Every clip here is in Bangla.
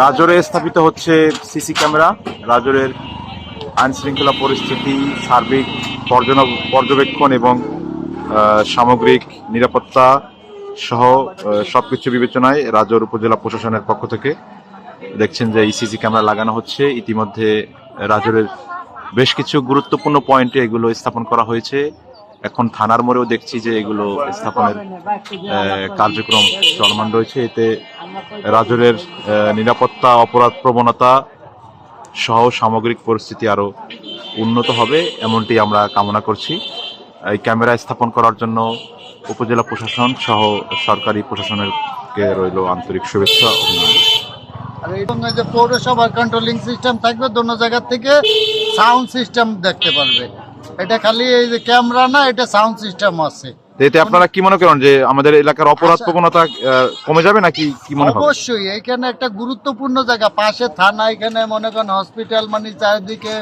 রাজরে স্থাপিত হচ্ছে সিসি ক্যামেরা, রাজরের আইন শৃঙ্খলা পরিস্থিতি, সার্বিক পর্যবেক্ষণ এবং সামগ্রিক নিরাপত্তা সহ সবকিছু বিবেচনায় রাজর উপজেলা প্রশাসনের পক্ষ থেকে দেখছেন যে ইসিসি ক্যামেরা লাগানো হচ্ছে। ইতিমধ্যে রাজরের বেশ কিছু গুরুত্বপূর্ণ পয়েন্টে এগুলো স্থাপন করা হয়েছে। এখন থানার মোড়েও দেখছি যে এগুলো স্থাপনের কার্যক্রম চলমান রয়েছে। এতে রাজরের নিরাপত্তা, অপরাধ প্রবণতা সহ সামগ্রিক পরিস্থিতি আরও উন্নত হবে, এমনটি আমরা কামনা করছি। এই ক্যামেরা স্থাপন করার জন্য উপজেলা প্রশাসন সহ সরকারি প্রশাসনের রইল আন্তরিক শুভেচ্ছা অভিনন্দন। আর এই সঙ্গে যে পৌরসভার কন্ট্রোলিং সিস্টেম থাকবে, দোনো জায়গা থেকে সাউন্ড সিস্টেম দেখতে পারবে। এটা খালি এই যে ক্যামেরা না, এটা সাউন্ড সিস্টেম আছে। এতে আপনারা কি মনে করেন যে আমাদের এলাকার অপরাধ আচ্ছা। প্রবণতা কমে যাবে নাকি কি মনে হয় অবশ্যই এখানে একটা গুরুত্বপূর্ণ জায়গা পাশে থানা এখানে মনে করেন হসপিটাল মানে চারিদিকে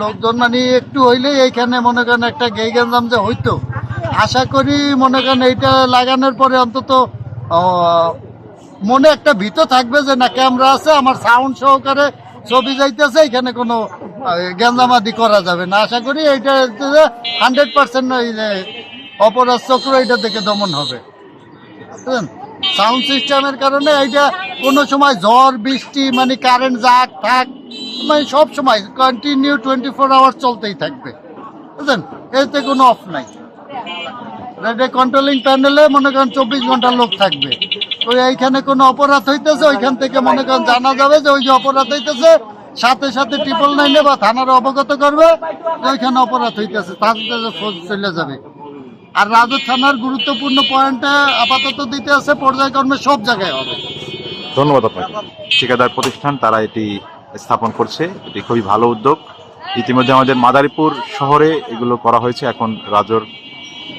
লোকজন মানে একটু হইলেই এইখানে মনে করেন একটা গেই গেঞ্জাম যে হইতো। আশা করি মনে করেন এইটা লাগানোর পরে অন্তত মনে একটা ভীত থাকবে যে না ক্যামেরা আছে আমার সাউন্ড সহকারে ছবি যাইতেছে এখানে কোনো গেঞ্জামাদি করা যাবে না। আশা করি এইটা হান্ড্রেড পার্সেন্ট অপরাধ চক্র এটা থেকে দমন হবে। বুঝলেন? সাউন্ড সিস্টেমের কারণে এইটা কোনো সময় ঝড়, বৃষ্টি মানে কারেন্ট যাক থাক মানে সব সময় কন্টিনিউ টোয়েন্টি ফোর আওয়ার চলতেই থাকবে। বুঝলেন? এতে কোনো অফ নাই। এটা কন্ট্রোলিং প্যানেলে মনে করেন চব্বিশ ঘণ্টা লোক থাকবে। ওই এইখানে কোনো অপরাধ হইতেছে, ওইখান থেকে মনে করেন জানা যাবে যে ওই যে অপরাধ হইতেছে, সাথে সাথে ট্রিপল নাইনে বা থানার অবগত করবে ওইখানে অপরাধ হইতেছে তাদের খোঁজ চলে যাবে। আর রাজু থানার গুরুত্বপূর্ণ পয়েন্টে আপাতত দিতে আছে, পর্যায়ক্রমে সব জায়গায় হবে। ধন্যবাদ আপনাকে। ঠিকাদার প্রতিষ্ঠান, তারা এটি স্থাপন করছে। এটি খুবই ভালো উদ্যোগ। ইতিমধ্যে আমাদের মাদারীপুর শহরে এগুলো করা হয়েছে। এখন রাজর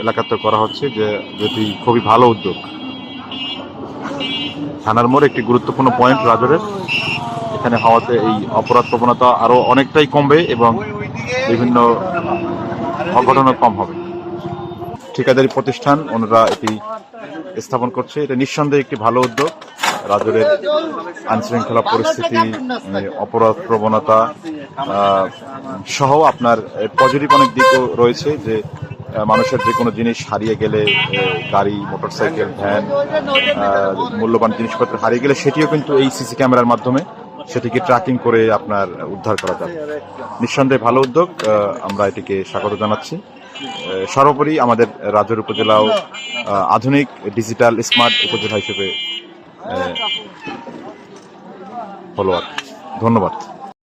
এলাকাতে করা হচ্ছে, যে যেটি খুবই ভালো উদ্যোগ। থানার মোড় একটি গুরুত্বপূর্ণ পয়েন্ট রাজরের। এখানে হওয়াতে এই অপরাধ প্রবণতা আরও অনেকটাই কমবে এবং বিভিন্ন অঘটনও কম হবে। ঠিকাদারি প্রতিষ্ঠান, ওনারা এটি স্থাপন করছে। এটা নিঃসন্দেহে একটি ভালো উদ্যোগ। রাজরের আইন শৃঙ্খলা পরিস্থিতি অপরাধ প্রবণতা সহ আপনার পজিটিভ অনেক দিকও রয়েছে যে মানুষের যে কোনো জিনিস হারিয়ে গেলে গাড়ি মোটরসাইকেল ভ্যান মূল্যবান জিনিসপত্র হারিয়ে গেলে সেটিও কিন্তু এই সিসি ক্যামেরার মাধ্যমে সেটিকে ট্র্যাকিং করে আপনার উদ্ধার করা যাবে। নিঃসন্দেহে ভালো উদ্যোগ আমরা এটিকে স্বাগত জানাচ্ছি। সর্বোপরি আমাদের রাজর উপজেলাও আধুনিক ডিজিটাল স্মার্ট উপজেলা হিসেবে হলো ধন্যবাদ।